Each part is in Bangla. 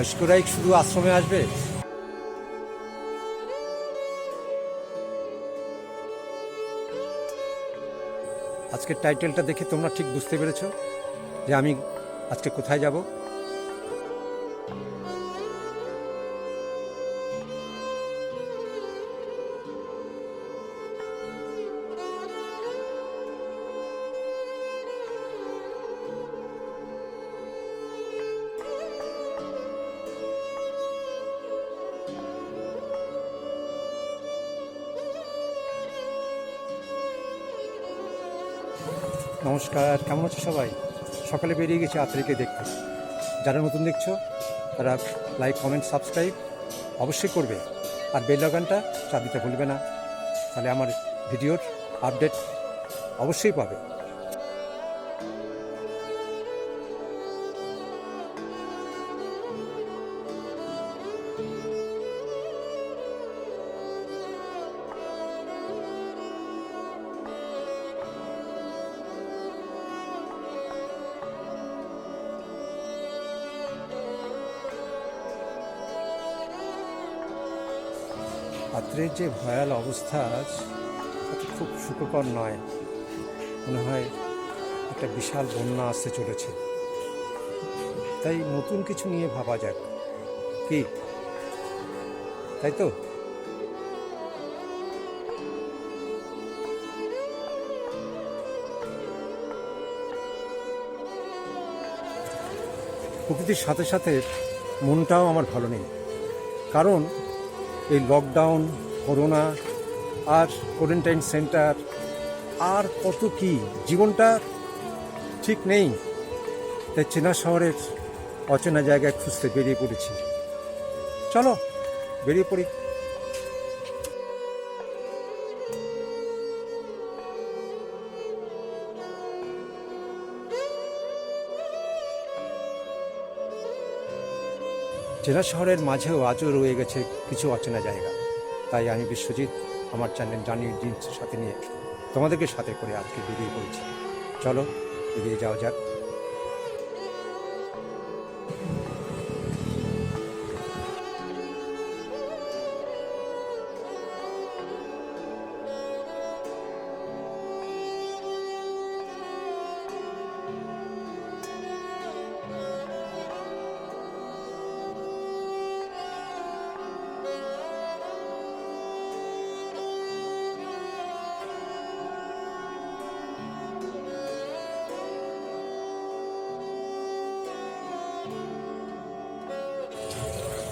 বয়স্করাই শুধু আশ্রমে আসবে? আজকের টাইটেলটা দেখে তোমরা ঠিক বুঝতে পেরেছ যে আমি আজকে কোথায় যাব। নমস্কার কেমন আছো সবাই? সকালে বেরিয়ে গেছি আত্রিকে দেখতে। যারা নতুন দেখছ, তারা লাইক কমেন্ট সাবস্ক্রাইব অবশ্যই করবে। আর বেল লাগানটা চাপ দিতে ভুলবে না। তাহলে আমার ভিডিওর আপডেট অবশ্যই পাবে। পাত্রের যে ভয়াল অবস্থা আজ খুব সুখকর নয়। মনে হয় একটা বিশাল বন্যা আসতে চলেছে। তাই নতুন কিছু নিয়ে ভাবা যাক। কি? তাই তো? প্রকৃতির সাথে সাথে মনটাও আমার ভালো নেই। কারণ এই লকডাউন করোনা আর কোয়ারেন্টাইন সেন্টার আর কত কি? জীবনটা ঠিক নেই। তাই চেনা শহরের অচেনা জায়গায় খুঁজতে বেরিয়ে পড়েছি। চলো, বেরিয়ে পড়ি। চেনা শহরের মাঝেও আজও রয়ে গেছে কিছু অচেনা জায়গা। তাই আমি বিশ্বজিৎ, আমার চ্যানেল জানিয়ে জিন্সের সাথে নিয়ে তোমাদেরকে সাথে করে আজকে বেরিয়ে পড়েছি। চলো, এগিয়ে যাওয়া যাক।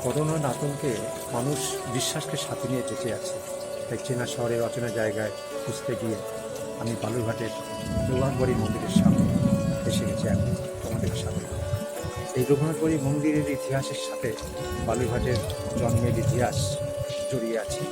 করোনার আতঙ্কে মানুষ বিশ্বাসকে সাথে নিয়ে বেঁচে আছে। তাই চেনা শহরে, অচেনা জায়গায় খুঁজতে গিয়ে আমি বালুরঘাটের রঘুনাথবাড়ি মন্দিরের সামনে এসে গেছি এখন তোমাদের সামনে। এই রঘুনাথবাড়ি মন্দিরের ইতিহাসের সাথে বালুরঘাটের জন্মের ইতিহাস জড়িয়ে আছে।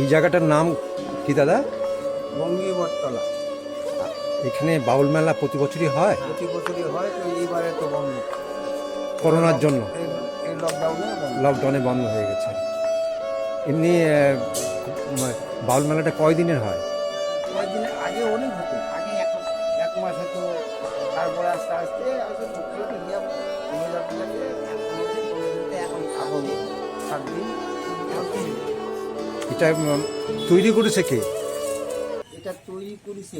এই জায়গাটার নাম কি দাদা? বঙ্গী বটতলা এখানে বাউল মেলা প্রতি বছরই হয়? প্রতি বছরই হয় তো এইবারে তো বন্ধ। করোনার জন্য? লকডাউনে বন্ধ। লকডাউনে বন্ধ হয়ে গেছে। এমনি বাউল মেলাটা কয় দিনের হয়? কয়েকদিন আগে অনেক হতো। আগে এক মাস হতো তারপরে আস্তে আস্তে এখন এখন সাত দিন। এটা তৈরি করেছে কে? এটা তৈরি করেছে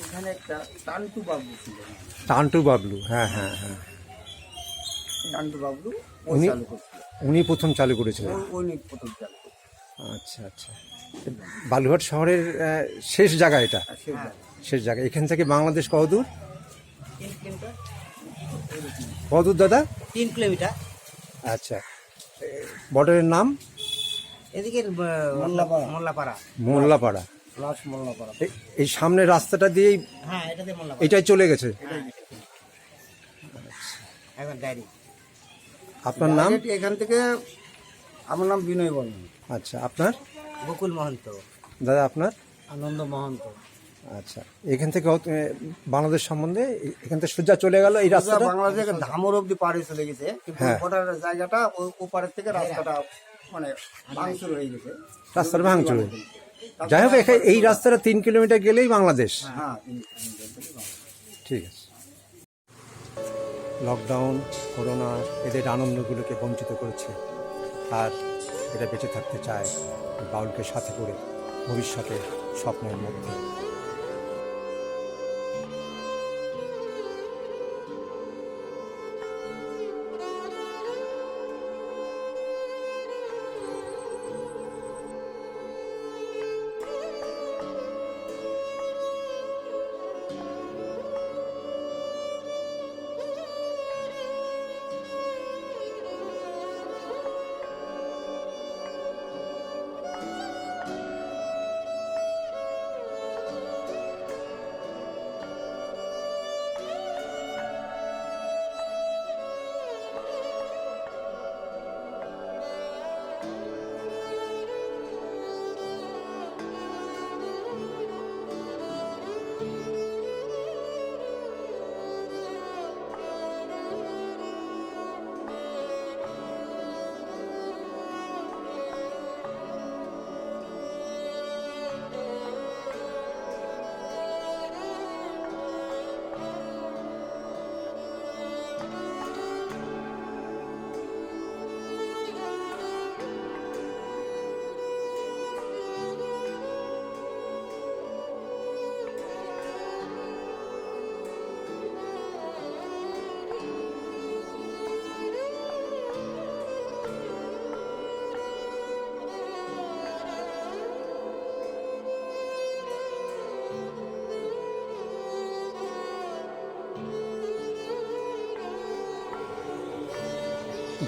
এখানে একটা টান্টু বাবলু ছিল। টান্টু বাবলু হ্যাঁ হ্যাঁ হ্যাঁ। টান্টু বাবলু উনি- উনি প্রথম চালু করেছিলেন? ওই প্রথম চালু আচ্ছা আচ্ছা। বালুঘাট শহরের শেষ জায়গা এটা? শেষ জায়গা। এখান থেকে বাংলাদেশ কতদূর? কতদূর দাদা? তিন কিলোমিটার। আচ্ছা। বর্ডারের নাম? এদিকে মোল্লাপাড়া। মোল্লাপাড়া। এই সামনের রাস্তাটা দিয়েই হ্যাঁ এটাই চলে গেছে? আপনার নাম? এখান থেকে আমার নাম বিনয় বর্মন। আচ্ছা আপনার? বকুল মহন্ত। দাদা আপনার? আনন্দ মহন্ত। আচ্ছা এখান থেকে বাংলাদেশ সম্বন্ধে এখান থেকে সোজা চলে গেল এই রাস্তাটা? বাংলাদেশ ধামর অব্দি পাড়ে চলে গেছে কিন্তু হ্যাঁ। জায়গাটা ওই ওপারের থেকে রাস্তাটা মানে ভাঙচুর হয়ে গেছে। রাস্তাটা ভাঙচুর। হয়ে যাই হোক এই রাস্তাটা তিন কিলোমিটার গেলেই বাংলাদেশ। হ্যাঁ ঠিক আছে। লকডাউন করোনা এদের আনন্দগুলোকে বঞ্চিত করেছে। আর এটা বেঁচে থাকতে চায় বাউলকে সাথে করে ভবিষ্যতে স্বপ্নের মধ্যে।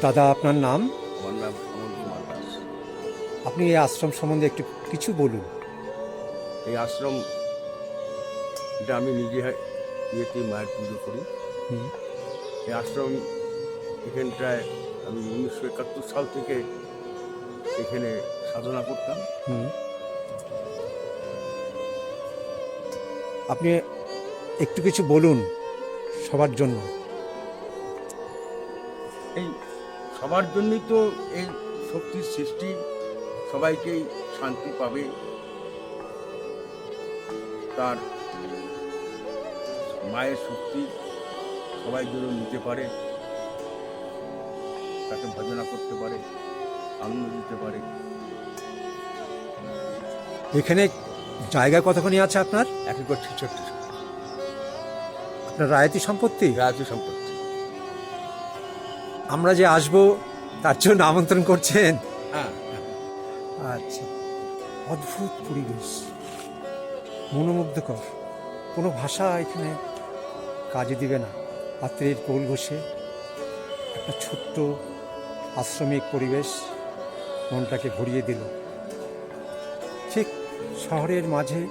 দাদা আপনার নাম? আমার নাম অমল কুমার দাস। আপনি এই আশ্রম সম্বন্ধে একটু কিছু বলুন। এই আশ্রম এটা আমি নিজে ইয়েতে মায়ের পুজো করি। হুম। এই আশ্রম এখানটায় আমি উনিশশো একাত্তর সাল থেকে এখানে সাধনা করতাম। হুম। আপনি একটু কিছু বলুন সবার জন্য। এই সবার জন্যই তো এই শক্তির সৃষ্টি সবাইকেই শান্তি পাবে। তার মায়ের শক্তি সবাই যেন নিতে পারে তাকে ভজনা করতে পারে আনন্দ দিতে পারে। এখানে জায়গা কতখানি আছে আপনার? এক একর ছেষট্টি আপনার রায়তি সম্পত্তি? রাজ্য সম্পত্তি। আমরা যে আসব তার জন্য আমন্ত্রণ করছেন? হ্যাঁ। আচ্ছা। অদ্ভুত পরিবেশ। মনোমুগ্ধকর। কোনো ভাষা এখানে কাজে দিবে না। পাত্রের কোল ঘষে। একটা ছোট্ট আশ্রমিক পরিবেশ মনটাকে ভরিয়ে দিল। ঠিক শহরের মাঝে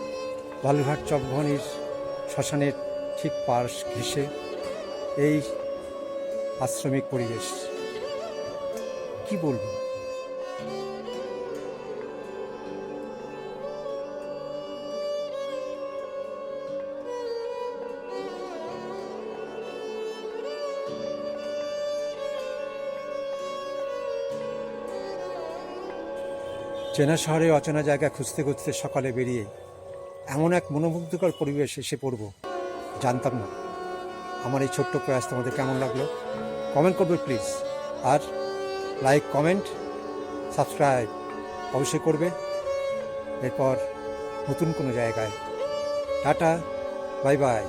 বালুঘাট চকভনির শ্মশানের ঠিক পাশ ঘেসে এই আশ্রমিক পরিবেশ। কি বলব? চেনা শহরে অচেনা জায়গা খুঁজতে খুঁজতে সকালে বেরিয়ে এমন এক মনোমুগ্ধকর পরিবেশ এসে পড়ব, জানতাম না। আমার এই ছোট্ট প্রয়াস তোমাদের কেমন লাগল? কমেন্ট করবে প্লিজ আর লাইক কমেন্ট সাবস্ক্রাইব অবশ্যই করবে। এরপর নতুন কোনো জায়গায়। Tata bye bye